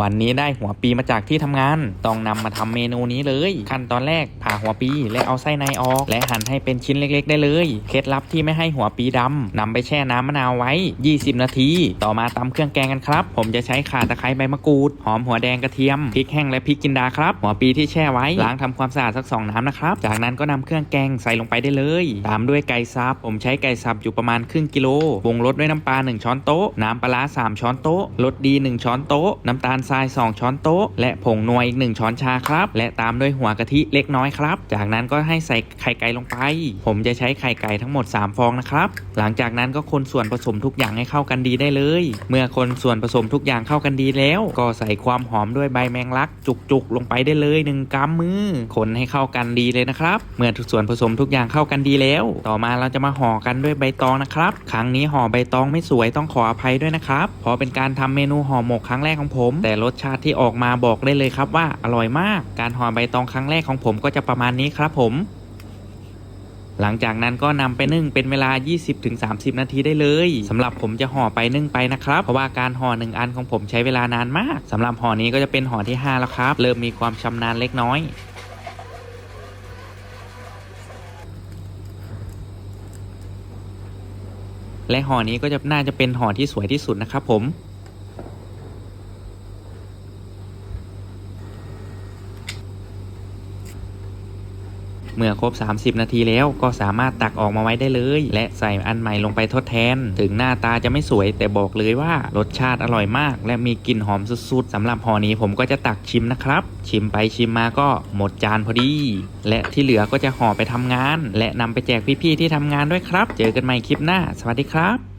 วันนี้ได้หัวปีมาจากที่ทำงาน ต้องนำมาทำเมนูนี้เลย ขั้นตอนแรกผ่าหัวปีและเอาไส้ในออก และหั่นให้เป็นชิ้นเล็ก ๆ ได้เลย เคล็ดลับที่ไม่ให้หัวปีดำนำไปแช่น้ำมะนาวไว้ 20 นาที ต่อมาตำเครื่องแกงกันครับ ผมจะใช้ข่าตะไคร้ใบมะกรูด หอมหัวแดงกระเทียม พริกแห้งและพริกจินดาครับ หัวปีที่แช่ไว้ ล้างทำความสะอาดสักสองน้ำนะครับ จากนั้นก็นำเครื่องแกงใส่ลงไปได้เลย ตามด้วยไก่สับ ผมใช้ไก่สับอยู่ประมาณครึ่งกิโลปรุงรสด้วยน้ำปลา1ช้อนโต๊ะ น้ำปลาร้า3ช้อนโต๊ะ รสดี 1 ช้อนโต๊ะ น้ำตาลทราย 2 ช้อนโต๊ะ และผงนัวอีก 1 ช้อนชาครับ และตามด้วยหัวกะทิเล็กน้อยครับ จากนั้นก็ให้ใส่ไข่ไก่ลงไป ผมจะใช้ไข่ไก่ทั้งหมด 3 ฟองนะครับ หลังจากนั้นก็คนส่วนผสมทุกอย่างให้เข้ากันดีได้เลย เมื่อคนส่วนผสมทุกอย่างเข้ากันดีแล้ว ก็ใส่ความหอมด้วยใบแมงลัก จุกๆ ลงไปได้เลย 1กำมือ คนให้เข้ากันดีเลยนะครับ เมื่อทุกส่วนผสมทุกอย่างเข้ากันดีแล้ว ต่อมาเราจะมาห่อกันด้วยใบตองนะครับ ครั้งนี้ห่อใบตองไม่สวยต้องขออภัยด้วยนะครับ เพราะเป็นการทำเมนูห่อหมกครั้งแรกของผมแต่แต่รสชาติที่ออกมาบอกได้เลยครับว่าอร่อยมาก การห่อใบตองครั้งแรกของผมก็จะประมาณนี้ครับผม หลังจากนั้นก็นำไปนึ่งเป็นเวลา 20-30 นาทีได้เลยสำหรับผมจะห่อไปนึ่งไปนะครับ เพราะว่าการห่อหนึ่งอันของผมใช้เวลานานมากสำหรับห่อนี้ก็จะเป็นห่อที่ 5 แล้วครับ เริ่มมีความชำนาญเล็กน้อยและห่อนี้ก็จะน่าจะเป็นห่อที่สวยที่สุดนะครับผม เมื่อครบ 30 นาทีแล้วก็สามารถตักออกมาไว้ได้เลย และใส่อันใหม่ลงไปทดแทน ถึงหน้าตาจะไม่สวยแต่บอกเลยว่ารสชาติอร่อยมาก และมีกลิ่นหอมสุดๆสำหรับห่อนี้ผมก็จะตักชิมนะครับ ชิมไปชิมมาก็หมดจานพอดี และที่เหลือก็จะห่อไปทำงาน และนำไปแจกพี่ๆที่ทำงานด้วยครับ เจอกันใหม่คลิปหน้า สวัสดีครับ